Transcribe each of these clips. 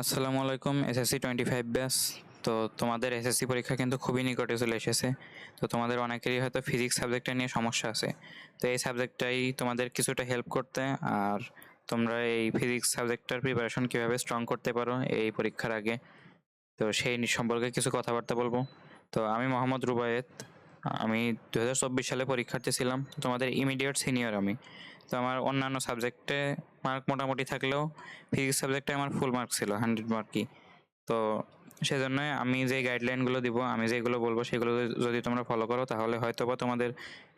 আসসালামু আলাইকুম, SSC twenty five ব্যাস তো তোমাদের এসএসসি পরীক্ষা কিন্তু খুবই নিকটে চলে এসেছে। তো তোমাদের অনেকেরই হয়তো ফিজিক্স সাবজেক্টটা নিয়ে সমস্যা আছে। তো এই সাবজেক্টটাই তোমাদের কিছুটা হেল্প করতে, আর তোমরা এই ফিজিক্স সাবজেক্টটার প্রিপারেশন কীভাবে স্ট্রং করতে পারো এই পরীক্ষার আগে। তো সেই সম্পর্কে কিছু কথাবার্তা বলব। তো আমি মোহাম্মদ রুবায়েত, আমি দু হাজার চব্বিশ সালে পরীক্ষার্থী ছিলাম। তোমাদের ইমিডিয়েট সিনিয়র আমি। তো আমার অন্যান্য সাবজেক্টে মার্ক মোটামুটি থাকলেও ফিজিক্স সাবজেক্টে আমার ফুল মার্ক ছিল হান্ড্রেড মার্কই তো সেজন্য আমি যে গাইডলাইনগুলো দিব, আমি যেগুলো বলব সেগুলো যদি তোমরা ফলো করো, তাহলে হয়তো বা তোমাদের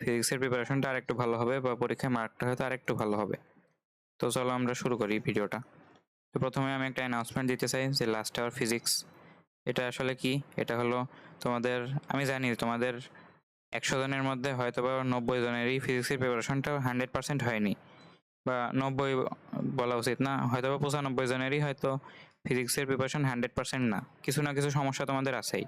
ফিজিক্সের প্রিপারেশনটা আরেকটু ভালো হবে বা পরীক্ষায় মার্কটা হয়তো আরেকটু ভালো হবে। তো চলো আমরা শুরু করি ভিডিওটা তো প্রথমে আমি একটা অ্যানাউন্সমেন্ট দিতে চাই যে লাস্ট আওয়ার ফিজিক্স এটা আসলে কি? এটা হলো তোমাদের, আমি জানি তোমাদের একশো জনের মধ্যে হয়তো বা নব্বই জনেরই ফিজিক্সের প্রিপারেশনটা হান্ড্রেড পার্সেন্ট হয়নি। বা নব্বই বলা উচিত না। হয়তো বা পঁচানব্বই জনেরই হয়তো ফিজিক্সের প্রিপারেশন হান্ড্রেড পার্সেন্ট না। কিছু না কিছু সমস্যা তোমাদের আছেই।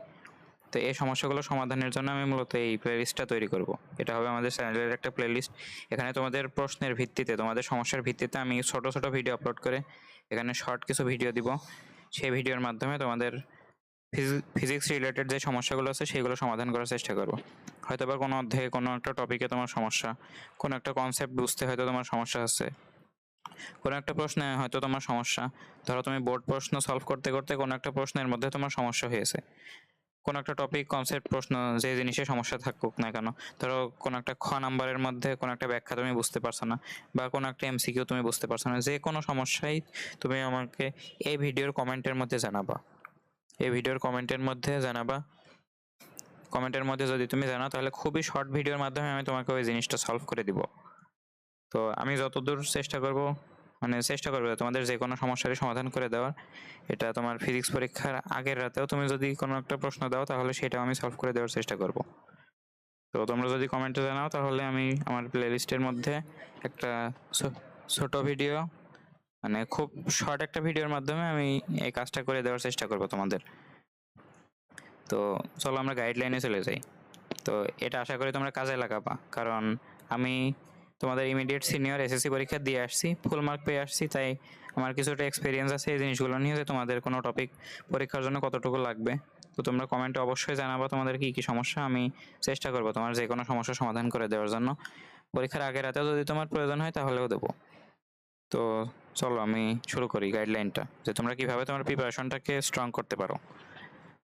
তো এই সমস্যাগুলো সমাধানের জন্য আমি মূলত এই প্লেলিস্টটা তৈরি করব। এটা হবে আমাদের চ্যানেলের একটা প্লেলিস্ট এখানে তোমাদের প্রশ্নের ভিত্তিতে, তোমাদের সমস্যার ভিত্তিতে আমি ছোট ছোট ভিডিও আপলোড করে এখানে শর্ট কিছু ভিডিও দিব। সেই ভিডিওর মাধ্যমে তোমাদের ফিজিক্স রিলেটেড যে সমস্যাগুলো আছে, সেগুলো সমাধান করার চেষ্টা করব। হয়তো বা কোনো অধ্যায়ে কোনো একটা টপিকে তোমার সমস্যা, কোনো একটা কনসেপ্ট বুঝতে হয়তো তোমার সমস্যা আছে। কোনো একটা প্রশ্নে হয়তো তোমার সমস্যা, ধরো তুমি বোর্ড প্রশ্ন সলভ করতে করতে কোনো একটা প্রশ্নের মধ্যে তোমার সমস্যা হয়েছে। কোনো একটা টপিক কনসেপ্ট প্রশ্ন, যে জিনিসে সমস্যা থাকুক না কেন, ধরো কোনো একটা খ নাম্বারের মধ্যে কোনো একটা ব্যাখ্যা তুমি বুঝতে পারছ না, বা কোনো একটা এমসিকিউ তুমি বুঝতে পারছ না, যে কোনো সমস্যাই তুমি আমাকে এই ভিডিওর কমেন্টের মধ্যে জানাবা। এই ভিডিওর কমেন্টের মধ্যে জানাবা। কমেন্টের মধ্যে যদি তুমি জানাও, তাহলে খুবই শর্ট ভিডিওর মাধ্যমে আমি তোমাকে ওই জিনিসটা সলভ করে দিব। তো আমি যতদূর চেষ্টা করব মানে চেষ্টা করবে তোমাদের যে কোনো সমস্যারই সমাধান করে দেওয়ার, এটা তোমার ফিজিক্স পরীক্ষার আগের রাতেও তুমি যদি কোনো একটা প্রশ্ন দাও, তাহলে সেটাও আমি সলভ করে দেওয়ার চেষ্টা করব। তো তোমরা যদি কমেন্টে জানাও, তাহলে আমি আমার প্লেলিস্টের মধ্যে একটা ছোট ভিডিও মানে খুব শর্ট একটা ভিডিওর মাধ্যমে আমি এই কাজটা করে দেওয়ার চেষ্টা করব তোমাদের। তো চলো আমরা গাইডলাইনে চলে যাই। তো এটা আশা করি তোমরা কাজে লাগাবা। কারণ আমি তোমাদের ইমিডিয়েট সিনিয়র এসএসসি পরীক্ষা দিয়ে আসছি ফুল মার্ক পেয়ে আসছি, তাই আমার কিছুটা এক্সপিরিয়েন্স আছে এই জিনিসগুলো নিয়ে যে তোমাদের কোনো টপিক পরীক্ষার জন্য কতটুকু লাগবে। তো তোমরা কমেন্টে অবশ্যই জানাব তোমাদের কি কি সমস্যা, আমি চেষ্টা করব তোমার যে কোনো সমস্যার সমাধান করে দেওয়ার জন্য। পরীক্ষার আগের রাতেও যদি তোমার প্রয়োজন হয় তাহলেও দেবো। তো চলো আমি শুরু করি গাইডলাইনটা যে তোমরা কীভাবে তোমার প্রিপারেশনটাকে স্ট্রং করতে পারো।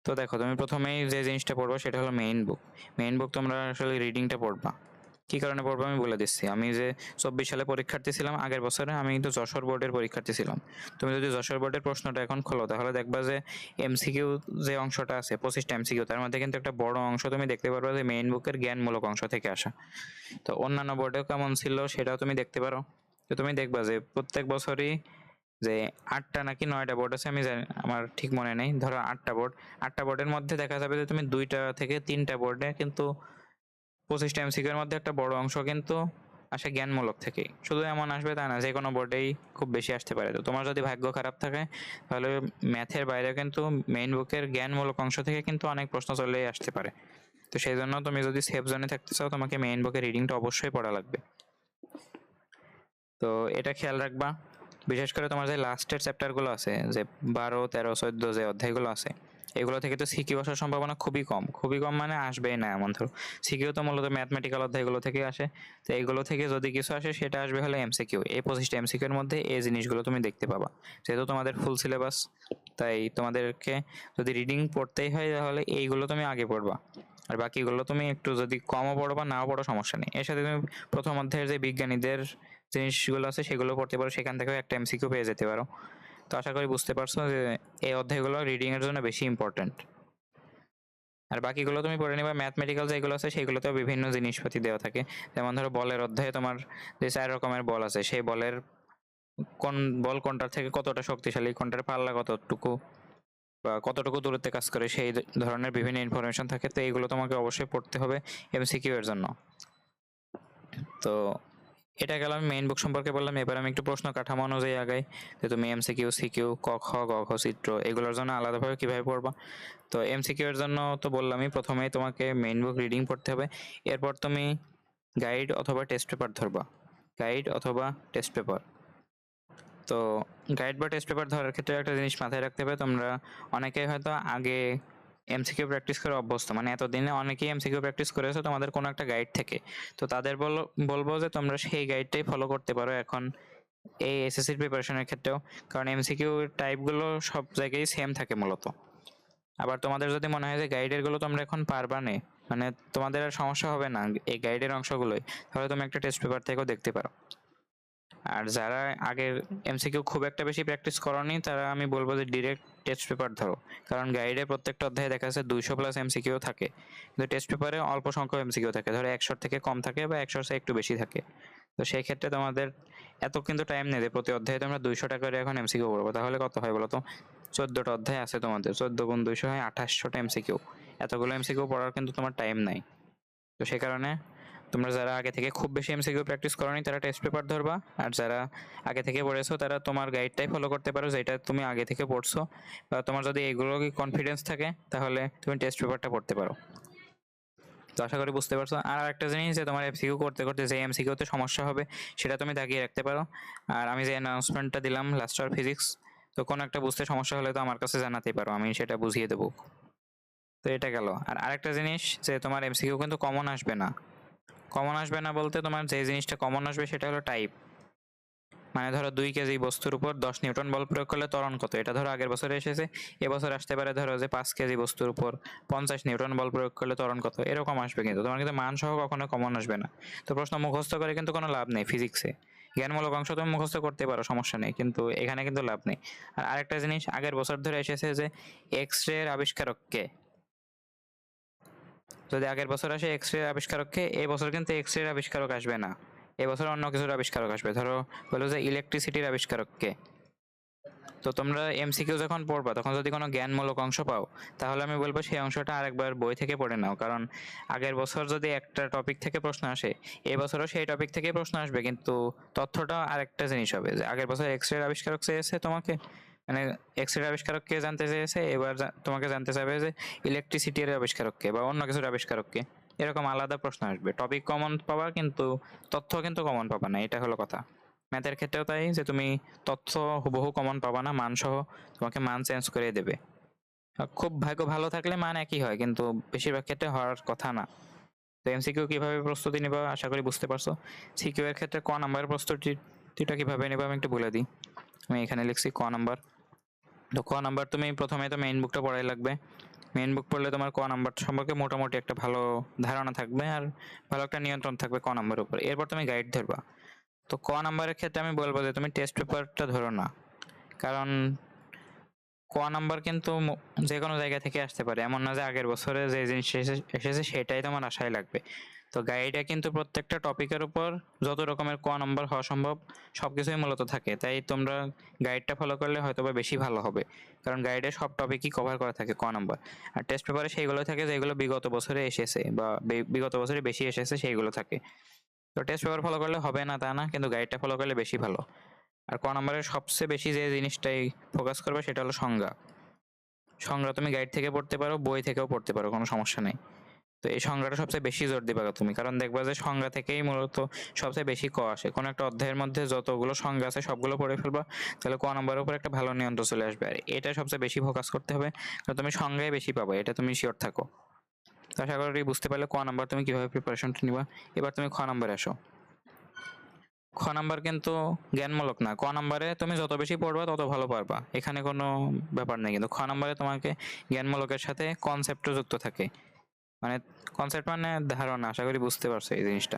তো দেখো, তুমি প্রথমেই যে জিনিসটা পড়ব সেটা হলো মেইন বুক মেইন বুক তোমরা আসলে রিডিংটা পড়বা। কি কারণে পড়ব আমি বলে দিচ্ছি। আমি যে চব্বিশ সালে পরীক্ষার্থী ছিলাম, আগের বছরে আমি কিন্তু যশোর বোর্ডের পরীক্ষার্থী ছিলাম। তুমি যদি যশোর বোর্ডের প্রশ্নটা এখন খোলো, তাহলে দেখবা যে এমসিকিউ যে অংশটা আছে, পঁচিশটা এমসিকিউ তার মধ্যে কিন্তু একটা বড় অংশ তুমি দেখতে পারবে যে মেইন বুকের জ্ঞানমূলক অংশ থেকে আসা। তো অন্যান্য বোর্ডেও কেমন ছিল সেটাও তুমি দেখতে পারো। তো তুমি দেখবা যে প্রত্যেক বছরই যে আটটা নাকি নয়টা বোর্ড আছে, আমি জানি, আমার ঠিক মনে নেই। ধরো আটটা বোর্ড আটটা বোর্ডের মধ্যে দেখা যাবে যে তুমি দুইটা থেকে তিনটা বোর্ডে কিন্তু পঁচিশটা এর মধ্যে একটা বড় অংশ কিন্তু আসে জ্ঞানমূলক থেকেই। শুধু এমন আসবে তা না যে কোনো বোর্ডেই খুব বেশি আসতে পারে। তো তোমার যদি ভাগ্য খারাপ থাকে, তাহলে ম্যাথের বাইরে কিন্তু মেইন বুকের জ্ঞানমূলক অংশ থেকে কিন্তু অনেক প্রশ্ন চলেই আসতে পারে। তো সেই জন্য তুমি যদি সেফ জোনে থাকতে চাও, তোমাকে মেইন বুকের রিডিংটা অবশ্যই পড়া লাগবে। তো এটা খেয়াল রাখবা। বিশেষ করে তোমার যে লাস্টের চ্যাপ্টারগুলো আছে, যে বারো, তেরো, চোদ্দ যে অধ্যায়গুলো আছে, এগুলো থেকে তো সিকিউ আসার সম্ভাবনা খুবই কম। খুবই কম মানে আসবেই না এমন ধরো। সিকিউ তো মূলত ম্যাথমেটিক্যাল অধ্যায়গুলো থেকে আসে। তো এইগুলো থেকে যদি কিছু আসে, সেটা আসবে হলে এমসিকিউ এই পঁচিশটা এমসিকিউ এর মধ্যে এই জিনিসগুলো তুমি দেখতে পাবা। যেহেতু তোমাদের ফুল সিলেবাস তাই তোমাদেরকে যদি রিডিং পড়তেই হয়, তাহলে এইগুলো তুমি আগে পড়বা। আর বাকিগুলো তুমি একটু যদি কমও পড়ো বা নাও পড়ো, সমস্যা নেই। এর সাথে তুমি প্রথম অধ্যায়ের যে বিজ্ঞানীদের জিনিসগুলো আছে, সেগুলো পড়তে পারো, সেখান থেকেও একটা এমসিকিউ পেয়ে যেতে পারো। তো আশা করি বুঝতে পারছ যে এই অধ্যায়গুলো রিডিং এর জন্য বেশি ইম্পর্ট্যান্ট আর বাকিগুলো তুমি পড়ে নিবা ম্যাথমেটিক্যাল যেগুলো আছে, সেগুলোতেও বিভিন্ন জিনিসপাতি দেওয়া থাকে। যেমন ধরো, বলের অধ্যায়ে তোমার যে চার রকমের বল আছে, সেই বলের কোন বল কোনটার থেকে কতটা শক্তিশালী, কোনটার পাল্লা কতটুকু বা কতটুকু দূরত্বে কাজ করে, সেই ধরনের বিভিন্ন ইনফরমেশন থাকে। তো এইগুলো তোমাকে অবশ্যই পড়তে হবে এমসিকিউ এর জন্য। তো এটা গেল, আমি মেইন বুক সম্পর্কে বললাম, এবার আমি একটু প্রশ্ন কাঠামো অনুযায়ী আগাই। যে তুমি এমসিকিউ সিকিউ ক, খ, গ, ঘ চিত্র এগুলোর জন্য আলাদাভাবে কীভাবে পড়বা? তো এমসিকিউ এর জন্য তো বললামই, প্রথমেই তোমাকে মেইন বুক রিডিং পড়তে হবে। এরপর তুমি গাইড অথবা টেস্ট পেপার ধরবা। গাইড অথবা টেস্ট পেপার তো গাইড বা টেস্ট পেপার ধরার ক্ষেত্রে একটা জিনিস মাথায় রাখতে হবে, তোমরা অনেকেই হয়তো আগে এমসিকিউ প্র্যাকটিস করে অভ্যস্ত। মানে এতদিনে অনেকেই এমসিকিউ প্র্যাকটিস করেছ, তোমাদের কোনো একটা গাইড থেকে। তো তাদের বল, বলব যে তোমরা সেই গাইডটাই ফলো করতে পারো এখন এই এসএসসির প্রিপারেশনের ক্ষেত্রেও। কারণ এমসিকিউ টাইপগুলো সব জায়গায় সেম থাকে মূলত। আবার তোমাদের যদি মনে হয় যে গাইডেরগুলো তোমরা এখন পারবা না মানে তোমাদের আর সমস্যা হবে না এই গাইডের অংশগুলোই। তাহলে তুমি একটা টেস্ট পেপার থেকেও দেখতে পারো। আর যারা আগের এমসিকিউ খুব একটা বেশি প্র্যাকটিস করনি, তারা আমি বলব যে ডিরেক্ট টেস্ট পেপার ধরো। কারণ গাইডে প্রত্যেকটা অধ্যায়ে দেখা যাচ্ছে দুইশো প্লাস এমসিকিউ থাকে। কিন্তু টেস্ট পেপারে অল্প সংখ্যক এমসিকিউ থাকে। ধরো একশোর থেকে কম থাকে বা একশোর চেয়ে একটু বেশি থাকে। তো সেই ক্ষেত্রে তোমাদের এত কিন্তু টাইম নেই প্রতি অধ্যায়ে তোমরা দুইশো টাকা করে এখন এমসিকিউ করব তাহলে কত হয় বলো তো? চোদ্দোটা অধ্যায় আছে তোমাদের। চোদ্দ গুণ দুইশো হয় আঠাশশোটা এমসিকিউ এতগুলো এমসিকিউ পড়ার কিন্তু তোমার টাইম নাই। তো সেই কারণে তোমরা যারা আগে থেকে খুব বেশি এমসিকিউ প্র্যাকটিস করনি, তারা টেস্ট পেপার ধরবা। আর যারা আগে থেকে পড়েছো, তারা তোমার গাইডটাই ফলো করতে পারো, যেটা তুমি আগে থেকে পড়ছো। বা তোমার যদি এগুলো কনফিডেন্স থাকে, তাহলে তুমি টেস্ট পেপারটা পড়তে পারো। তো আশা করি বুঝতে পারছ। আর একটা জিনিস যে, তোমার এমসিকিউ করতে করতে যে এমসিকিউতে সমস্যা হবে, সেটা তুমি দাগিয়ে রাখতে পারো। আর আমি যে অ্যানাউন্সমেন্টটা দিলাম লাস্ট আর ফিজিক্স তো কোনো একটা বুঝতে সমস্যা হলে তো আমার কাছে জানাতেই পারো, আমি সেটা বুঝিয়ে দেবো। তো এটা গেল। আর আরেকটা জিনিস যে, তোমার এমসিকিউ কিন্তু কমন আসবে না। কমন আসবে না বলতে তোমার যে জিনিসটা কমন আসবে সেটা হলো টাইপ মানে ধরো দুই কেজি বস্তুর উপর দশ নিউটন বল প্রয়োগ করলে ত্বরণ কত? এটা ধরো আগের বছরে এসেছে, এবছর আসতে পারে ধরো যে পাঁচ কেজি বস্তুর উপর পঞ্চাশ নিউটন বল প্রয়োগ করলে ত্বরণ কত? এরকম আসবে কিন্তু, তোমার কিন্তু মান সহ কখনো কমন আসবে না। তো প্রশ্ন মুখস্থ করে কিন্তু কোনো লাভ নেই ফিজিক্সে জ্ঞানমূলক অংশ তুমি মুখস্থ করতে পারো, সমস্যা নেই, কিন্তু এখানে কিন্তু লাভ নেই। আর আরেকটা জিনিস, আগের বছর ধরে এসেছে যে এক্স রে এর আবিষ্কারক কে? যদি আগের বছর আসে এক্স রে আবিষ্কারককে, এই বছর কিন্তু এক্স রে আবিষ্কারক আসবে না। এবছর অন্য কিছুর আবিষ্কারক আসবে। ধরো, বলো যে ইলেকট্রিসিটির আবিষ্কারককে। তো তোমরা এমসিকিউ যখন পড়বা, তখন যদি কোনো জ্ঞানমূলক অংশ পাও, তাহলে আমি বলব সেই অংশটা আরেকবার বই থেকে পড়ে নাও। কারণ আগের বছর যদি একটা টপিক থেকে প্রশ্ন আসে এই বছরও সেই টপিক থেকে প্রশ্ন আসবে, কিন্তু তথ্যটা আরেকটা জিনিস হবে যে আগের বছর এক্স রে আবিষ্কারক চেয়েছে তোমাকে? মানে এক্স রে আবিষ্কারক কে জানতে চেয়েছে? এবার তোমাকে জানতে চাইবে যে ইলেকট্রিসিটির আবিষ্কারক কে বা অন্য কিছুর আবিষ্কারক কে। এরকম আলাদা প্রশ্ন আসবে। টপিক কমন পাবা কিন্তু তথ্য কিন্তু কমন পাবা না, এটা হলো কথা। ম্যাথের ক্ষেত্রেও তাই যে তুমি তথ্য হুবহু কমন পাবা না, মান সহ তোমাকে মান চেঞ্জ করে দেবে। খুব ভাগ্য ভালো থাকলে মান একই হয়, কিন্তু বেশিরভাগ ক্ষেত্রে হওয়ার কথা না। তো এমসিকিউ কীভাবে প্রস্তুতি নিবা, আশা করি বুঝতে পারছ। সিকিউ এর ক্ষেত্রে ক নাম্বারের প্রস্তুতিটা কীভাবে নিবা আমি একটু বলে দিই। আমি এখানে লিখছি ক নাম্বার। তো ক নাম্বার তুমি প্রথমে তো মেইন বুকটা পড়াই লাগবে। মেইন বুক পড়লে তোমার ক নাম্বার সম্পর্কে মোটামুটি একটা ভালো ধারণা থাকবে আর ভালো একটা নিয়ন্ত্রণ থাকবে ক নাম্বারের উপর। এরপর তুমি গাইড ধরবা। তো ক নাম্বারের ক্ষেত্রে আমি বলব যে তুমি টেস্ট পেপারটা ধরো না। কারণ ক নাম্বার কিন্তু যে কোনো জায়গা থেকে আসতে পারে। এমন না যে আগের বছরে যে জিনিস এসেছে সেটাই তোমার আশায় লাগবে। তো গাইডে কিন্তু প্রত্যেকটা টপিকের উপর যত রকমের ক নাম্বার হওয়া সম্ভব, সবকিছুই মূলত থাকে। তাই তোমরা গাইডটা ফলো করলে হয়তো বা বেশি ভালো হবে। কারণ গাইডে সব টপিকই কভার করা থাকে ক নাম্বার আর টেস্ট পেপারে সেইগুলো থাকে যেগুলো বিগত বছরে এসেছে বা বিগত বছরে বেশি এসেছে সেইগুলো থাকে। তো টেস্ট পেপার ফলো করলে হবে না তা না, কিন্তু গাইডটা ফলো করলে বেশি ভালো। আর ক নাম্বারের সবচেয়ে বেশি যে জিনিসটাই ফোকাস করবে সেটা হলো সংজ্ঞা। সংজ্ঞা তুমি গাইড থেকে পড়তে পারো, বই থেকেও পড়তে পারো, কোনো সমস্যা নেই। তো এই সংজ্ঞাটা সবচেয়ে বেশি জোর দিবা তুমি। কারণ দেখবা যে সংজ্ঞা থেকেই মূলত সবচেয়ে বেশি ক আসে। কোনো একটা অধ্যায়ের মধ্যে যতগুলো সংজ্ঞা আছে সবগুলো পড়ে ফেলবা, তাহলে ক নাম্বারের উপর একটা ভালো নিয়ন্ত্রণ চলে আসবে। আর এটা সবচেয়ে বেশি ফোকাস করতে হবে, কারণ তুমি সংজ্ঞায় বেশি পাবে, এটা তুমি শিওর থাকো। আশা করি বুঝতে পারলে ক নাম্বার তুমি কীভাবে প্রিপারেশনটা নিবা। এবার তুমি খ নাম্বারে আসো। খ নাম্বার কিন্তু জ্ঞানমূলক না। ক নাম্বারে তুমি যত বেশি পড়বা, তত ভালো পারবা। এখানে কোনো ব্যাপার নেই। কিন্তু খ নাম্বারে তোমাকে জ্ঞানমূলকের সাথে কনসেপ্টও যুক্ত থাকে। মানে কনসেপ্ট মানে ধারণা, আশা করি বুঝতে পারছ এই জিনিসটা।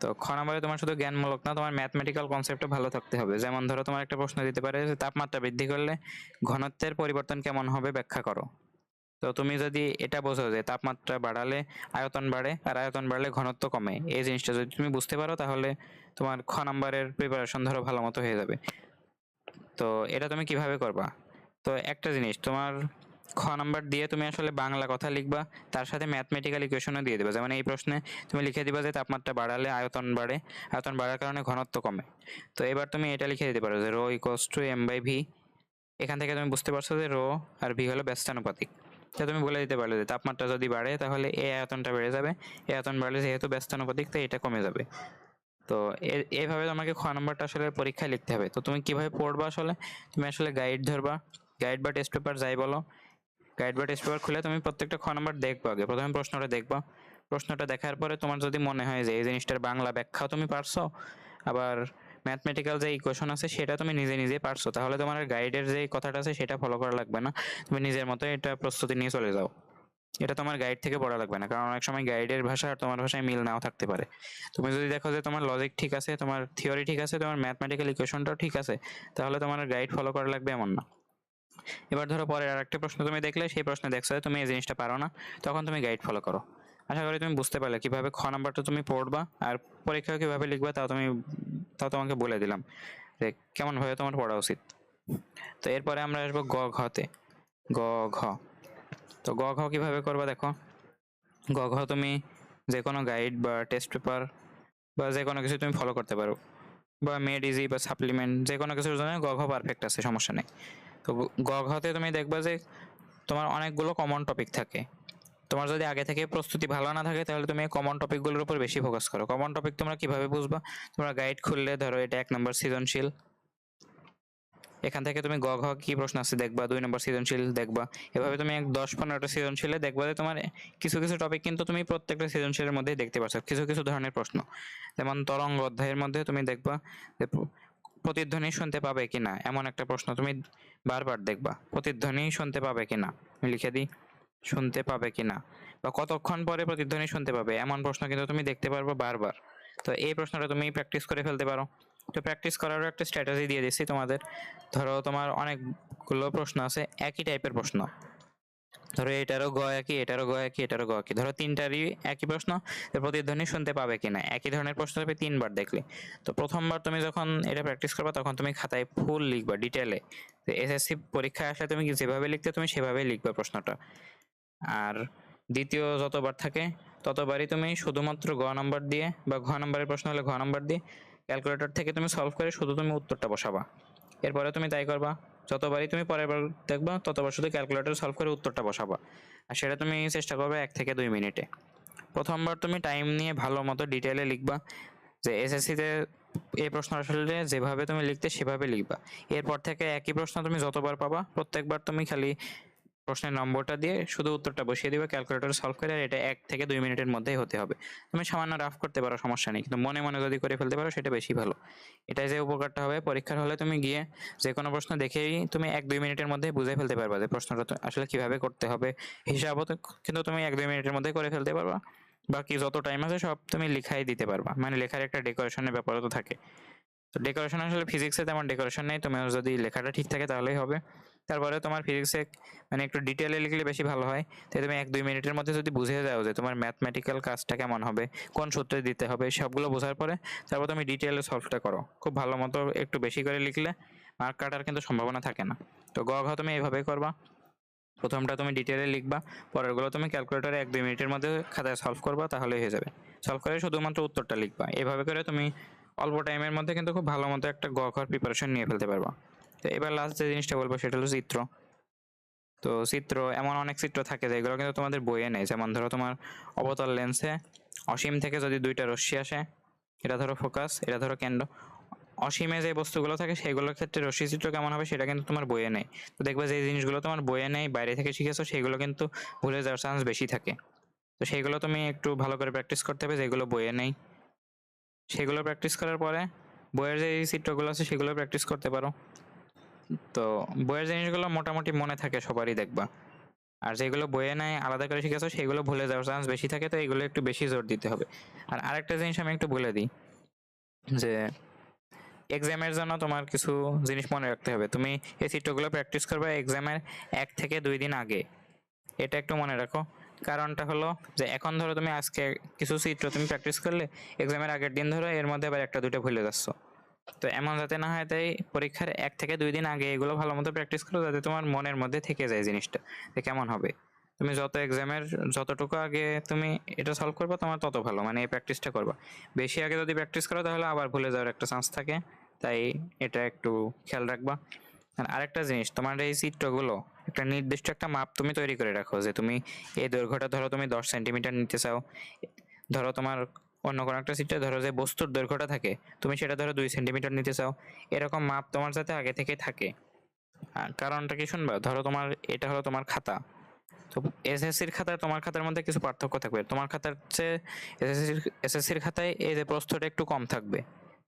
তো খ নাম্বারে তোমার শুধু জ্ঞানমূলক না, তোমার ম্যাথমেটিক্যাল কনসেপ্টও ভালো থাকতে হবে। যেমন ধরো তোমার একটা প্রশ্ন দিতে পারে যে তাপমাত্রা বৃদ্ধি করলে ঘনত্বের পরিবর্তন কেমন হবে ব্যাখ্যা করো। তো তুমি যদি এটা বোঝো যে তাপমাত্রা বাড়ালে আয়তন বাড়ে আর আয়তন বাড়লে ঘনত্ব কমে, এই জিনিসটা যদি তুমি বুঝতে পারো তাহলে তোমার খ নাম্বারের প্রিপারেশন ধরো ভালো মতো হয়ে যাবে। তো এটা তুমি কীভাবে করবা? তো একটা জিনিস, তোমার খ নাম্বার দিয়ে তুমি আসলে বাংলা কথা লিখবা, তার সাথে ম্যাথমেটিক্যাল ইকুয়েশনও দিয়ে দেবে। যেমন এই প্রশ্নে তুমি লিখে দিবা যে তাপমাত্রা বাড়ালে আয়তন বাড়ে, আয়তন বাড়ার কারণে ঘনত্ব কমে। তো এবার তুমি এটা লিখে দিতে পারো যে rho equals to M by V এখান থেকে তুমি বুঝতে পারছ যে রো আর ভি হলো ব্যস্তানুপাতিক তো তুমি বলে দিতে পারলে যে তাপমাত্রা যদি বাড়ে, তাহলে এ আয়তনটা বেড়ে যাবে। এ আয়তন বাড়লে যেহেতু ব্যস্তানুপাতিক তাই এটা কমে যাবে। তো এইভাবে তোমাকে খ নাম্বারটা আসলে পরীক্ষায় লিখতে হবে। তো তুমি কীভাবে পড়বা আসলে? তুমি আসলে গাইড ধরবা। গাইড বা টেস্ট পেপার যাই বলো গাইড বা টেস্ট পেপার খুলে তুমি প্রত্যেকটা খ নাম্বার দেখবা আগে। প্রথমে প্রশ্নটা দেখবা। প্রশ্নটা দেখার পরে তোমার যদি মনে হয় যে এই জিনিসটার বাংলা ব্যাখ্যাও তুমি পারছ, আবার ম্যাথমেটিক্যাল যে ইকুয়েশন আছে সেটা তুমি নিজে নিজে পারছ, তাহলে তোমার গাইডের যে কথাটা আছে সেটা ফলো করা লাগবে না। তুমি নিজের মতো এটা প্রস্তুতি নিয়ে চলে যাও। এটা তোমার গাইড থেকে পড়া লাগবে না, কারণ অনেক সময় গাইডের ভাষা আর তোমার ভাষায় মিল নাও থাকতে পারে। তুমি যদি দেখো যে তোমার লজিক ঠিক আছে, তোমার থিওরি ঠিক আছে, তোমার ম্যাথমেটিক্যাল ইকুয়েশনটাও ঠিক আছে, তাহলে তোমার গাইড ফলো করা লাগবে এমন না। এবার ধরো পরের আরেকটা প্রশ্ন তুমি দেখলে, সেই প্রশ্নে দেখছ তুমি এই জিনিসটা পারো না, তখন তুমি গাইড ফলো করো। আশা করি তুমি বুঝতে পারলে কীভাবে খ নাম্বারটা তুমি পড়বা, আর পরীক্ষা কীভাবে লিখবা তাও তুমি, তাও তোমাকে বলে দিলাম। যে কেমন ভাবে তোমার পড়া উচিত। তো এরপরে আমরা আসব গ ঘতে গ ঘ। তো গ ঘ কীভাবে করবা দেখো। গ ঘ তুমি যে কোনো গাইড বা টেস্ট পেপার বা যে কোনো কিছু তুমি ফলো করতে পারো। বা মেড ইজি বা সাপ্লিমেন্ট যে কোনো কিছুর জন্য গ ঘ পারফেক্ট আছে, সমস্যা নেই। তো গ তুমি দেখবা যে তোমার অনেকগুলো কমন টপিক থাকে। তোমার যদি আগে থেকে প্রস্তুতি ভালো না থাকে, তাহলে তুমি কমন টপিকগুলোর উপর বেশি ফোকাস করো। কমন টপিক তোমরা কীভাবে বুঝবা? তোমরা গাইড খুললে, ধরো এটা এক নম্বর সৃজনশীল। এখান থেকে তুমি গ ঘ কি প্রশ্ন আছে দেখবা, দুই নম্বর সৃজনশীল দেখবা। এভাবে তুমি এক দশ পনেরোটা সৃজনশীলে দেখবা যে তোমার কিছু কিছু টপিক কিন্তু তুমি প্রত্যেকটা সৃজনশীলের মধ্যেই দেখতে পাচ্ছ। কিছু কিছু ধরনের প্রশ্ন। যেমন তরঙ্গ অধ্যায়ের মধ্যে তুমি দেখবা যে প্রতিধ্বনি শুনতে পাবে কিনা এমন একটা প্রশ্ন তুমি বারবার দেখবা। প্রতিধ্বনি শুনতে পাবে কিনা লিখে দিই, শুনতে পাবে কিনা বা কতক্ষণ পরে প্রতিধ্বনি শুনতে পাবে? এমন প্রশ্ন কিন্তু তুমি দেখতে পারবে বারবার। তো এই প্রশ্নটা তুমি প্র্যাকটিস করে ফেলতে পারো। তো প্র্যাকটিস করারও একটা স্ট্র্যাটেজি দিয়ে দিচ্ছি তোমাদের। ধরো তোমার অনেকগুলো প্রশ্ন আছে, একই টাইপের প্রশ্ন। ধরো এটারও গ একই, এটারও গ একই, এটারও গ একই। ধরো তিনটারই একই প্রশ্ন যে প্রতিধ্বনি শুনতে পাবে কিনা? একই ধরনের প্রশ্ন তুমি তিনবার দেখলে। তো প্রথমবার তুমি যখন এটা প্র্যাকটিস করবে, তখন তুমি খাতায় ফুল লিখবা ডিটেলে এসএসসি পরীক্ষায় আসলে তুমি যেভাবে লিখতে, তুমি সেভাবেই লিখবে প্রশ্নটা। আর দ্বিতীয় যতবার থাকে, ততবারই তুমি শুধুমাত্র গ নাম্বার দিয়ে বা ঘ নাম্বারের প্রশ্ন হলে ঘ নাম্বার দিয়ে ক্যালকুলেটর থেকে তুমি সলভ করে শুধু তুমি উত্তরটা বসাবা। এরপরে তুমি তাই করবা। যতবারই তুমি পরের বার দেখবা, ততবার শুধু ক্যালকুলেটর সলভ করে উত্তরটা বসাবা। আর সেটা তুমি চেষ্টা করবে এক থেকে দুই মিনিটে। প্রথমবার তুমি টাইম নিয়ে ভালো মতো ডিটেলে লিখবা যে এসএসসিতে এই প্রশ্ন আসলে যেভাবে তুমি লিখতে সেভাবে লিখবা। এরপর থেকে একই প্রশ্ন তুমি যতবার পাবা, প্রত্যেকবার তুমি খালি প্রশ্নের নম্বরটা দিয়ে শুধু উত্তরটা বসিয়ে দিবে ক্যালকুলেটর সলভ করে আর এটা এক থেকে দুই মিনিটের মধ্যেই হতে হবে। তুমি সামান্য রাফ করতে পারো, সমস্যা নেই, কিন্তু মনে মনে যদি করে ফেলতে পারো, সেটা বেশি ভালো। এটাই যে উপকারটা হবে, পরীক্ষার হলে তুমি গিয়ে যে কোনো প্রশ্ন দেখেই তুমি এক দুই মিনিটের মধ্যে বুঝে ফেলতে পারবা যে প্রশ্নটা আসলে কীভাবে করতে হবে। হিসাবও কিন্তু তুমি এক দুই মিনিটের মধ্যে করে ফেলতে পারবা। বাকি যত টাইম আছে সব তুমি লেখাই দিতে পারবা। মানে লেখার একটা ডেকোরেশনের ব্যাপারও তো থাকে। তো ডেকোরেশন আসলে ফিজিক্সে তেমন ডেকোরেশন নেই তোমার যদি লেখাটা ঠিক থাকে তাহলেই হবে। তারপরে তোমার ফিজিক্সে মানে একটু ডিটেলে লিখলে বেশি ভালো হয়। তাই তুমি এক দুই মিনিটের মধ্যে যদি বুঝে যাও যে তোমার ম্যাথমেটিক্যাল কাজটা কেমন হবে, কোন সূত্রে দিতে হবে, সবগুলো বোঝার পরে তারপর তুমি ডিটেলে সলভটা করো। খুব ভালো মতো একটু বেশি করে লিখলে মার্ক কাটার কিন্তু সম্ভাবনা থাকে না। তো গ ঘ তুমি এইভাবেই করবা। প্রথমটা তুমি ডিটেলে লিখবা, পরেরগুলো তুমি ক্যালকুলেটরে এক দুই মিনিটের মধ্যে খাতায় সলভ করবা, তাহলেই হয়ে যাবে। সলভ করে শুধুমাত্র উত্তরটা লিখবা। এভাবে করে তুমি অল্প টাইমের মধ্যে কিন্তু খুব ভালো মতো একটা গ ঘর প্রিপারেশন নিয়ে ফেলতে পারবা। তো এবার লাস্ট যে জিনিসটা বলব সেটা হলো চিত্র। তো চিত্র, এমন অনেক চিত্র থাকে যেগুলো কিন্তু তোমাদের বইয়ে নেই। যেমন ধরো তোমার অবতল লেন্সে অসীম থেকে যদি দুইটা রশ্মি আসে, এটা ধরো ফোকাস এটা ধরো কেন্দ্র। অসীমে যে বস্তুগুলো থাকে সেগুলোর ক্ষেত্রে রশ্মি চিত্র কেমন হবে সেটা কিন্তু তোমার বইয়ে নেই। তো দেখবে যে জিনিসগুলো তোমার বইয়ে নেই, বাইরে থেকে শিখেছো, সেগুলো কিন্তু ভুলে যাওয়ার চান্স বেশি থাকে। তো সেইগুলো তুমি একটু ভালো করে প্র্যাকটিস করতে হবে যেগুলো বইয়ে নেই। সেগুলো প্র্যাকটিস করার পরে বইয়ের যে চিত্রগুলো আছে সেগুলো প্র্যাকটিস করতে পারো। তো বইয়ের জিনিসগুলো মোটামুটি মনে থাকে, সবারই দেখবা। আর যেগুলো বইয়ে নাই, আলাদা করে শিখেছো, সেগুলো ভুলে যাওয়ার চান্স বেশি থাকে, তো এগুলো একটু বেশি জোর দিতে হবে। আর আরেকটা জিনিস আমি একটু বলে দিই, যে এক্সামের জন্য তোমার কিছু জিনিস মনে রাখতে হবে। তুমি এই চিত্রগুলো প্র্যাকটিস করবে এক্সামের এক থেকে দুই দিন আগে। এটা একটু মনে রাখো। কারণটা হলো যে এখন ধরো তুমি আজকে কিছু চিত্র তুমি প্র্যাকটিস করলে এক্সামের আগের দিন ধরো, এর মধ্যে আবার একটা দুটো ভুলে যাচ্ছ। তো এমন যাতে না হয় তাই পরীক্ষার এক থেকে দুই দিন আগে এগুলো ভালো মতো প্র্যাকটিস করো, যাতে তোমার মনের মধ্যে থেকে যায় জিনিসটা, যে কেমন হবে। তুমি যত এক্সামের যতটুকু আগে তুমি এটা সলভ করবে, তোমার তত ভালো মানে এই প্র্যাকটিসটা করবা। বেশি আগে যদি প্র্যাকটিস করো, তাহলে আবার ভুলে যাওয়ার একটা চান্স থাকে। তাই এটা একটু খেয়াল রাখবা। আর আরেকটা জিনিস, তোমার এই চিত্রগুলো, একটা নির্দিষ্ট একটা মাপ তুমি তৈরি করে রাখো, যে তুমি এই দৈর্ঘ্যটা ধরো তুমি দশ সেন্টিমিটার নিতে চাও। ধরো তোমার অন্য কোনো একটা সিটে ধরো যে বস্তুর দৈর্ঘ্যটা থাকে, তুমি সেটা ধরো দুই সেন্টিমিটার নিতে চাও, এরকম মাপ তোমার সাথে আগে থেকে। থাকে কারণটা কি শুনবা? ধরো তোমার, এটা হলো তোমার খাতা। তো এসএসসির খাতায় তোমার খাতার মধ্যে কিছু পার্থক্য থাকবে। তোমার খাতার চেয়ে এসএসসির এসএসসির খাতায় এই যে প্রস্থটা একটু কম থাকবে।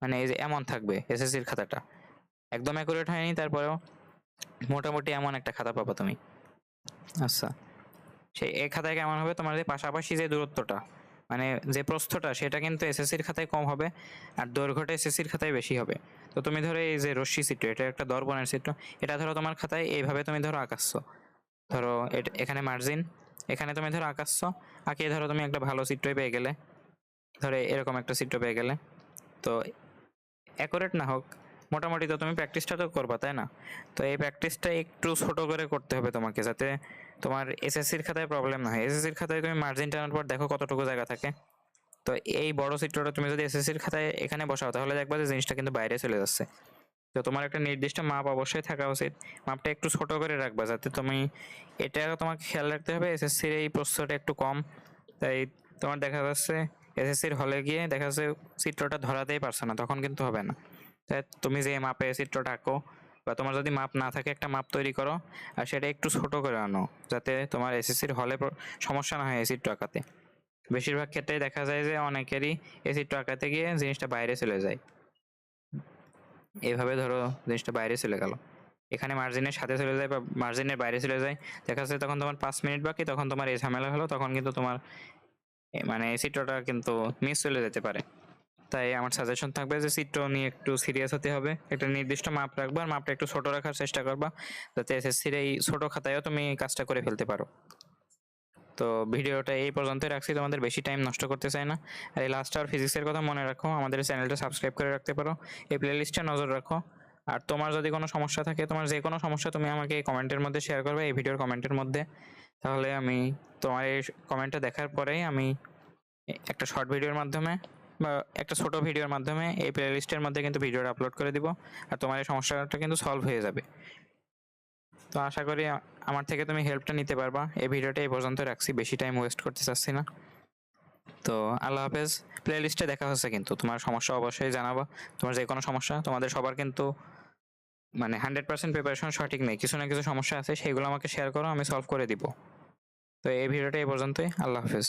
মানে এই যে এমন থাকবে এসএসসির খাতাটা। একদম অ্যাকুরেট হয়নি, তারপরেও মোটামুটি এমন একটা খাতা পাবো তুমি। আচ্ছা। সেই এই খাতায় কেমন হবে? তোমার যে পাশাপাশি যে দূরত্বটা মানে যে প্রস্থটা সেটা কিন্তু এসএসসির খাতায় কম হবে আর দৈর্ঘ্যটা এসএসসির খাতায় বেশি হবে। তো তুমি ধরো এই যে রশ্মি চিত্র এটা একটা দর্পণের চিত্র এটা ধরো তোমার খাতায় এইভাবে তুমি ধরো আঁকাচ্ছ। ধরো এখানে মার্জিন এখানে তুমি ধরো আঁকাচ্ছ, আঁকিয়ে ধরো তুমি একটা ভালো চিত্রই পেয়ে গেলে। ধরো এরকম একটা চিত্র পেয়ে গেলে। তো অ্যাকুরেট না হোক, মোটামুটি তো তুমি প্র্যাকটিসটা তো করবা, তাই না? তো এই প্র্যাকটিসটা একটু ছোট করে করতে হবে তোমাকে, যাতে তোমার এসএসসির খাতায় প্রবলেম না। হয় এসএসসির খাতায় তুমি মার্জিন টানার পর দেখো কতটুকু জায়গা থাকে। তো এই বড় চিত্রটা তুমি যদি এসএসসির খাতায় এখানে বসাও, তাহলে দেখবা যে জিনিসটা কিন্তু বাইরে চলে যাচ্ছে। তো তোমার একটা নির্দিষ্ট মাপ অবশ্যই থাকা উচিত। মাপটা একটু ছোট করে রাখবা যাতে তুমি এটা তোমাকে খেয়াল রাখতে হবে এসএসসির এই প্রশ্নটা একটু কম। তাই তোমার দেখা যাচ্ছে এসএসসির হলে গিয়ে দেখা যাচ্ছে চিত্রটা ধরাতেই পারছ না, তখন কিন্তু হবে না। তাই তুমি যে মাপে চিত্রটা আঁকো বা তোমার যদি মাপ না থাকে একটা মাপ তৈরি করো আর সেটা একটু ছোট করে আনো, যাতে তোমার এসএসসির হলে সমস্যা না হয় এই চিত্র আঁকাতে বেশিরভাগ ক্ষেত্রেই দেখা যায় যে অনেকেরই এই চিত্র আঁকাতে গিয়ে জিনিসটা বাইরে চলে যায়। এভাবে ধরো জিনিসটা বাইরে চলে গেল। এখানে মার্জিনের সাথে চলে যায় বা মার্জিনের বাইরে চলে যায়। দেখা যাচ্ছে তখন তোমার পাঁচ মিনিট বাকি, তখন তোমার এই ঝামেলা হলো, তখন কিন্তু তোমার মানে এই চিত্রটা কিন্তু মিস চলে যেতে পারে। তাই আমার সাজেশন থাকবে যে চিত্র নিয়ে একটু সিরিয়াস হতে হবে। একটা নির্দিষ্ট মাপ রাখবা আর মাপটা একটু ছোট রাখার চেষ্টা করবা যাতে এসএসসির এই ছোট খাতায়ও তুমি কাজটা করে ফেলতে পারো। তো ভিডিওটা এই পর্যন্তই রাখছি, তোমাদের বেশি টাইম নষ্ট করতে চাই না। আর এই লাস্ট আর ফিজিক্সের কথা মনে রাখো, আমাদের চ্যানেলটা সাবস্ক্রাইব করে রাখতে পারো। এই প্লেলিস্টে নজর রাখো। আর তোমার যদি কোনো সমস্যা থাকে, তোমার যে কোনো সমস্যা তুমি আমাকে এই কমেন্টের মধ্যে শেয়ার করবে, এই ভিডিওর কমেন্টের মধ্যে। তাহলে আমি তোমার এই কমেন্টটা দেখার পরেই আমি একটা শর্ট ভিডিওর মাধ্যমে একটা ছোট ভিডিওর মাধ্যমে এই প্লেলিস্টের মধ্যে কিন্তু ভিডিওটা আপলোড করে দিব। আর তোমার এই সমস্যাটা কিন্তু সলভ হয়ে যাবে। তো আশা করি আমার থেকে তুমি হেল্পটা নিতে পারবা। এই ভিডিওটা এই পর্যন্ত রাখছি। বেশি টাইম ওয়েস্ট করতে চাচ্ছি না। তো আল্লাহ হাফেজ। প্লেলিস্টে দেখা হচ্ছে কিন্তু। তোমার সমস্যা অবশ্যই জানাবা। তোমার যে কোনো সমস্যা, তোমাদের সবার কিন্তু মানে হান্ড্রেড পার্সেন্ট প্রিপারেশন সঠিক নেই। কিছু না কিছু সমস্যা আছে সেগুলো আমাকে শেয়ার করো, আমি সলভ করে দিব। তো এই ভিডিওটা এই পর্যন্তই। আল্লাহ হাফেজ।